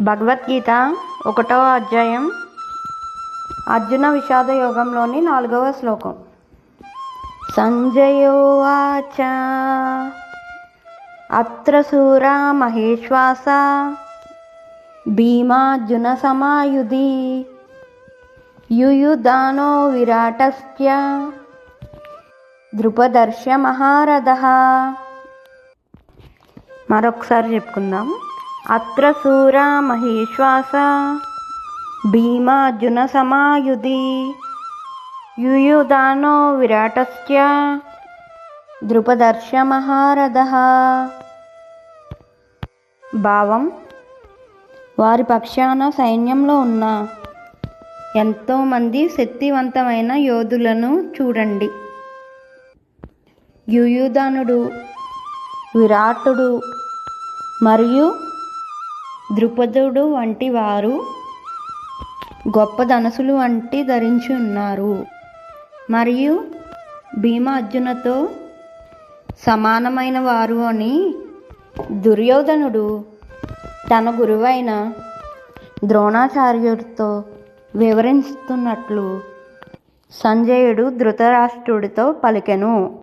భగవద్గీత ఒకటవ అధ్యాయం అర్జున విషాద యోగంలోని నాలుగవ శ్లోకం. సంజయోవాచ అత్ర సూరా మహేశ్వాస. భీమార్జున సమాయుధి. యుయుధానో విరాటస్య. ద్రుపదర్శ మహారథ. మరొకసారి చెప్పుకుందాం. అత్ర సూరా మహిశ్వాస. భీమార్జున సమాయుధి. యుయుధానో విరాటస్య. ద్రుపదర్శ మహారథ. భావం వారి పక్షాన సైన్యంలో ఉన్న ఎంతోమంది శక్తివంతమైన యోధులను చూడండి. యుయుధనుడు విరాటుడు మరియు ద్రుపదుడు వంటి వారు గొప్ప ధనసులు వంటి ధరించి ఉన్నారు. మరియు భీమ అర్జునతో సమానమైన వారు అని దుర్యోధనుడు తన గురువైన ద్రోణాచార్యుడితో వివరిస్తున్నట్లు సంజయుడు ధృతరాష్ట్రుడితో పలికెను.